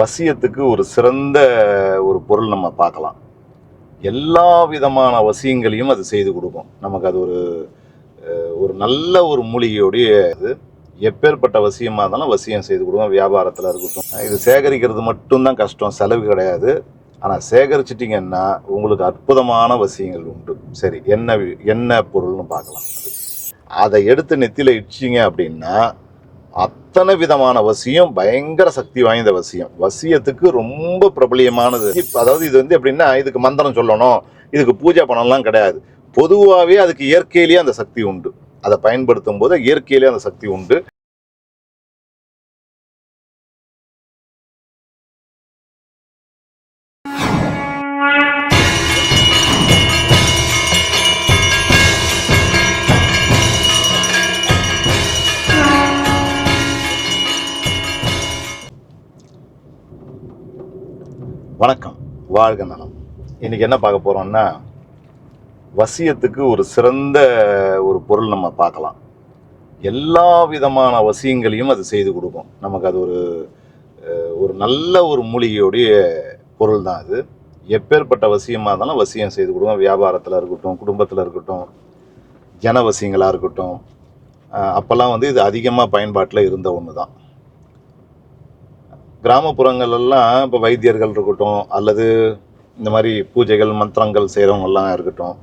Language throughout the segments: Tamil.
வசியத்துக்கு ஒரு சிறந்த ஒரு பொருள் நம்ம பார்க்கலாம். எல்லா விதமான வசியங்களையும் அது செய்து கொடுக்கும். நமக்கு அது ஒரு ஒரு நல்ல ஒரு மூலிகையோடைய இது. எப்பேற்பட்ட வசியமாக இருந்தாலும் வசியம் செய்து கொடுக்கும். வியாபாரத்தில் இருக்கட்டும். இது சேகரிக்கிறது மட்டும்தான் கஷ்டம். செலவு கிடையாது. ஆனால் சேகரிச்சிட்டிங்கன்னா உங்களுக்கு அற்புதமான வசியங்கள் உண்டு. சரி என்ன என்ன பொருள்னு பார்க்கலாம். அதை எடுத்து நெத்தியில் இடிச்சிங்க அப்படின்னா அத்தனை விதமான வசியம் பயங்கர சக்தி வாய்ந்த வசியம். வசியத்துக்கு ரொம்ப பிரபலியமானது. அதாவது இது வந்து எப்படின்னா இதுக்கு மந்திரம் சொல்லணும் இதுக்கு பூஜை பண்ணலாம் கிடையாது. பொதுவாகவே அதுக்கு இயற்கையிலேயே அந்த சக்தி உண்டு. அதை பயன்படுத்தும் போது இயற்கையிலேயே அந்த சக்தி உண்டு. வணக்கம். வாழ்க நலம். இன்னைக்கு என்ன பார்க்க போறோம்னா வசியத்துக்கு ஒரு சிறந்த ஒரு பொருள் நம்ம பார்க்கலாம். எல்லா விதமான வசியங்களையும் அது செய்து கொடுக்கும். நமக்கு அது ஒரு ஒரு நல்ல ஒரு மூலிகையோடைய பொருள் தான் அது. எப்பேற்பட்ட வசியமாக இருந்தாலும் வசியம் செய்து கொடுக்கும். வியாபாரத்தில் இருக்கட்டும் குடும்பத்தில் இருக்கட்டும் ஜன வசியங்களாக இருக்கட்டும் அப்போல்லாம் வந்து இது அதிகமாக பயன்பாட்டில் இருந்த ஒன்று தான் கிராமப்புறங்கள்லாம் இப்போ வைத்தியர்கள் இருக்கட்டும் அல்லது இந்த மாதிரி பூஜைகள் மந்திரங்கள் செய்கிறவங்கெல்லாம் இருக்கட்டும்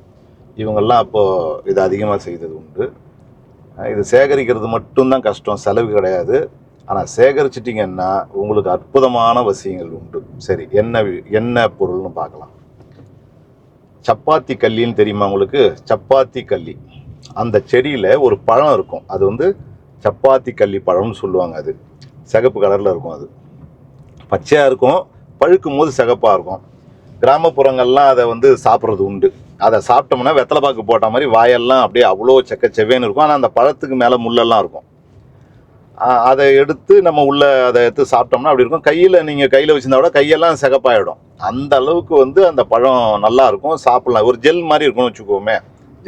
இவங்கெல்லாம் அப்போது இது அதிகமாக செய்தது உண்டு. இது சேகரிக்கிறது மட்டும்தான் கஷ்டம் செலவு கிடையாது. ஆனால் சேகரிச்சிட்டிங்கன்னா உங்களுக்கு அற்புதமான வசியங்கள் உண்டு. சரி என்ன என்ன பொருள்னு பார்க்கலாம். சப்பாத்தி கல்லின்னு தெரியுமா உங்களுக்கு? சப்பாத்தி கல்லி. அந்த செடியில் ஒரு பழம் இருக்கும். அது வந்து சப்பாத்தி கல்லி பழம்னு சொல்லுவாங்க அது. சிகப்பு கலரில் இருக்கும் அது. பச்சையாக இருக்கும் பழுக்கும் போது சிகப்பாக இருக்கும். கிராமப்புறங்கள்லாம் அதை வந்து சாப்பிட்றது உண்டு. அதை சாப்பிட்டோம்னா வெத்தலை பாக்கு போட்ட மாதிரி வாயெல்லாம் அப்படியே அவ்வளோ செக்க செவ்வேன்னு இருக்கும். ஆனால் அந்த பழத்துக்கு மேலே முள்ளெல்லாம் இருக்கும். அதை எடுத்து நம்ம உள்ள அதை எடுத்து சாப்பிட்டோம்னா அப்படி இருக்கும். கையில் நீங்கள் கையில் வச்சிருந்தா கூட கையெல்லாம் சிகப்பாயிடும். அந்த அளவுக்கு வந்து அந்த பழம் நல்லா இருக்கும். ஒரு ஜெல் மாதிரி இருக்கும்னு வச்சுக்கோமே.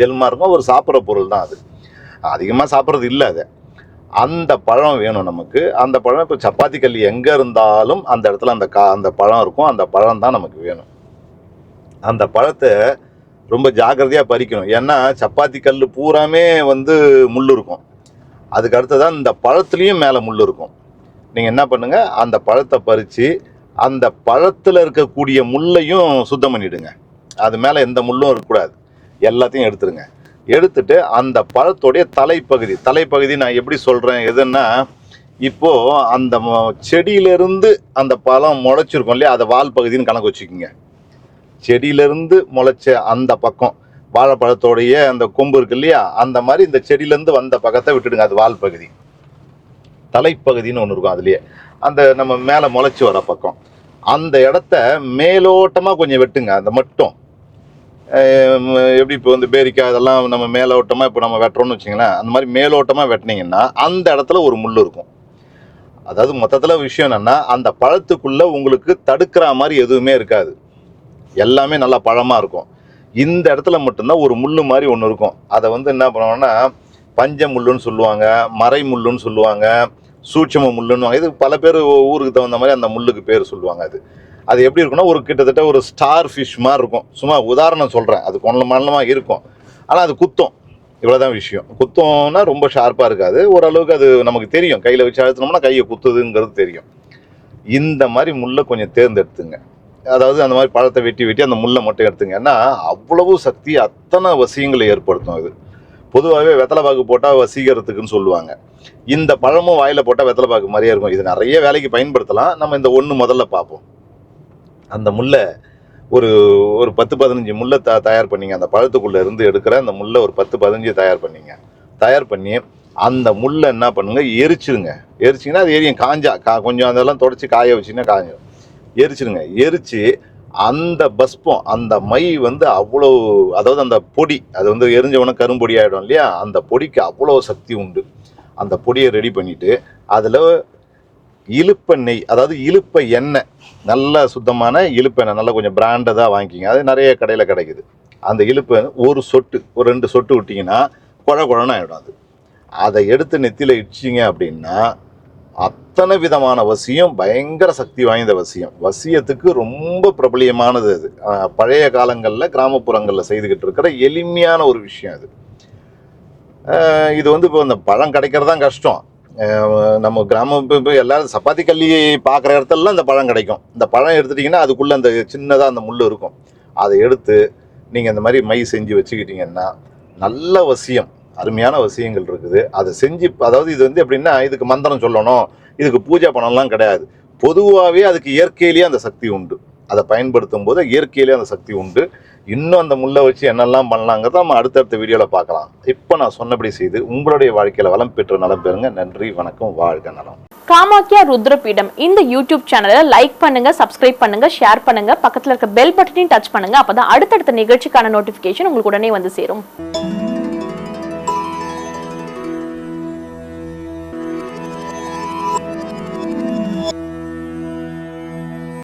ஜெல் மாதிரி இருக்கும். ஒரு சாப்பிட்ற பொருள் தான் அது. அதிகமாக சாப்பிட்றது இல்லை அதை. அந்த பழம் வேணும் நமக்கு. அந்த பழம் இப்போ சப்பாத்தி கல் எங்கே இருந்தாலும் அந்த இடத்துல அந்த கா அந்த பழம் இருக்கும். அந்த பழம் தான் நமக்கு வேணும். அந்த பழத்தை ரொம்ப ஜாக்கிரதையாக பறிக்கணும். ஏன்னா சப்பாத்தி கல் பூராமே வந்து முள் இருக்கும். அதுக்கு அடுத்ததான் இந்த பழத்துலேயும் மேலே முள் இருக்கும். நீங்கள் என்ன பண்ணுங்கள் அந்த பழத்தை பறித்து அந்த பழத்தில் இருக்கக்கூடிய முள்ளையும் சுத்தம் பண்ணிவிடுங்க அது மேலே எந்த முள்ளும் இருக்கக்கூடாது. எல்லாத்தையும் எடுத்துருங்க. எடுத்துட்டு அந்த பழத்தோடைய தலைப்பகுதி. தலைப்பகுதி நான் எப்படி சொல்கிறேன் எதுன்னா இப்போது அந்த செடியிலேருந்து அந்த பழம் முளைச்சிருக்கும் இல்லையா? அதை வால் பகுதின்னு கணக்கு வச்சுக்கோங்க. செடியிலேருந்து முளைச்ச அந்த பக்கம் வாழைப்பழத்தோடைய அந்த கொம்பு இருக்கு இல்லையா? அந்த மாதிரி இந்த செடியிலேருந்து வந்த பக்கத்தை விட்டுடுங்க அது வால் பகுதி. தலைப்பகுதின்னு ஒன்று இருக்கும் அதுலேயே. அந்த நம்ம மேலே முளைச்சி வர பக்கம். அந்த இடத்த மேலோட்டமாக கொஞ்சம் வெட்டுங்க அந்த மட்டும். எப்படி இப்போ வந்து பேரிக்காய் இதெல்லாம் நம்ம மேலோட்டமாக இப்போ நம்ம வெட்டுறோம்னு வச்சிங்களேன் அந்த மாதிரி மேலோட்டமாக வெட்டினீங்கன்னா அந்த இடத்துல ஒரு முள் இருக்கும். அதாவது மொத்தத்தில் விஷயம் என்னென்னா அந்த பழத்துக்குள்ளே உங்களுக்கு தடுக்கிற மாதிரி எதுவுமே இருக்காது. எல்லாமே நல்லா பழமாக இருக்கும். இந்த இடத்துல மட்டும்தான் ஒரு முள் மாதிரி ஒன்று இருக்கும். அதை வந்து என்ன பண்ணுவாங்கன்னா பஞ்ச முள்ளுன்னு சொல்லுவாங்க மறை முள்ளுன்னு சொல்லுவாங்க சூட்சம முள்ளுன்னு இது பல பேர் ஊருக்கு தகுந்த மாதிரி அந்த முள்ளுக்கு பேர் சொல்லுவாங்க அது. அது எப்படி இருக்குன்னா ஒரு கிட்டத்தட்ட ஒரு ஸ்டார் ஃபிஷ் மாதிரி இருக்கும். சும்மா உதாரணம் சொல்கிறேன் அது கொண்ட மண்டலமாக இருக்கும். ஆனால் அது குத்தும். இவ்வளோதான் விஷயம். குத்தம்னா ரொம்ப ஷார்ப்பாக இருக்காது. ஓரளவுக்கு அது நமக்கு தெரியும். கையில் வச்சு அழுத்தினோம்னா கையை குத்துதுங்கிறது தெரியும். இந்த மாதிரி முள்ளை கொஞ்சம் தேர்ந்தெடுத்துங்க. அதாவது அந்த மாதிரி பழத்தை வெட்டி வெட்டி அந்த முள்ளை மட்டும் எடுத்துங்க. ஏன்னா அவ்வளவு சக்தி அத்தனை வசியங்களை ஏற்படுத்தும் இது. பொதுவாகவே வெத்தலை பாக்கு போட்டால் வசீகரத்துக்குன்னு சொல்லுவாங்க. இந்த பழமும் வாயில் போட்டால் வெத்தலை பாக்கு மாதிரியே இருக்கும். இது நிறைய வேலைக்கு பயன்படுத்தலாம். நம்ம இந்த ஒன்று முதல்ல பார்ப்போம். அந்த முல்லை ஒரு ஒரு பத்து பதினஞ்சு முல்லை த தயார் பண்ணிங்க. அந்த பழத்துக்குள்ளே இருந்து எடுக்கிற அந்த முல்லை ஒரு பத்து பதினஞ்சு தயார் பண்ணிங்க. தயார் பண்ணி அந்த முல்லை என்ன பண்ணுங்க? எரிச்சிருங்க. எரிச்சிங்கன்னா அது எரியும். காஞ்சா கா கொஞ்சம் அதெல்லாம் தொடச்சி காய வச்சிங்கன்னா காஞ்சிடும் எரிச்சிருங்க. எரிச்சு அந்த பஸ்பம் அந்த மை வந்து அவ்வளோ அதாவது அந்த பொடி அது வந்து எரிஞ்சவன கரும்பொடி ஆகிடும் இல்லையா? அந்த பொடிக்கு அவ்வளோ சக்தி உண்டு. அந்த பொடியை ரெடி பண்ணிவிட்டு அதில் இழுப்ப நெய் அதாவது இழுப்ப எண்ணெய் நல்ல சுத்தமான இழுப்பெண்ணெய் நல்லா கொஞ்சம் பிராண்டதாக வாங்கிக்கிங்க. அது நிறைய கடையில் கிடைக்குது. அந்த இழுப்பு ஒரு சொட்டு ஒரு ரெண்டு சொட்டு விட்டிங்கன்னா குழ குழன்னு ஆகிடும் அது. அதை எடுத்து நெத்தியில் இடிச்சிங்க அப்படின்னா அத்தனை விதமான வசியம் பயங்கர சக்தி வாய்ந்த வசியம். வசியத்துக்கு ரொம்ப பிரபலியமானது அது. பழைய காலங்களில் கிராமப்புறங்களில் செய்துக்கிட்டு இருக்கிற எளிமையான ஒரு விஷயம் அது. இது வந்து இப்போ இந்த பழம் கிடைக்கிறது தான் கஷ்டம். நம்ம கிராமம் இப்போ எல்லாரும் சப்பாத்தி கல்லி பார்க்குற இடத்துலலாம் இந்த பழம் கிடைக்கும். இந்த பழம் எடுத்துட்டிங்கன்னா அதுக்குள்ளே அந்த சின்னதாக அந்த முள் இருக்கும். அதை எடுத்து நீங்கள் இந்த மாதிரி மை செஞ்சு வச்சுக்கிட்டிங்கன்னா நல்ல வசியம் அருமையான வசியங்கள் இருக்குது. அதை செஞ்சு அதாவது இது வந்து எப்படின்னா இதுக்கு மந்திரம் சொல்லணும் இதுக்கு பூஜை பண்ணலாம் கிடையாது. பொதுவாகவே அதுக்கு இயற்கையிலேயே அந்த சக்தி உண்டு. அதை பயன்படுத்தும் போது இயற்கையிலேயே அந்த சக்தி உண்டு. இன்னும் அந்த முள்ளை வச்சு என்னெல்லாம் பண்ணலாங்கிறத நம்ம அடுத்தடுத்த வீடியோவில் பார்க்கலாம். இப்போ நான் சொன்னபடி செய்து உங்களுடைய வாழ்க்கையில் வளம் பெற்று நலம் பெறுங்க. நன்றி வணக்கம் வாழ்க நலம். காமாக்கியா ருத்ரபீடம். இந்த யூடியூப் சேனலை லைக் பண்ணுங்க சப்ஸ்கிரைப் பண்ணுங்க ஷேர் பண்ணுங்க. பக்கத்தில் இருக்க பெல் பட்டனையும் டச் பண்ணுங்க. அப்பதான் அடுத்தடுத்த நிகழ்ச்சிக்கான நோட்டிபிகேஷன் உங்களுக்கு உடனே வந்து சேரும்.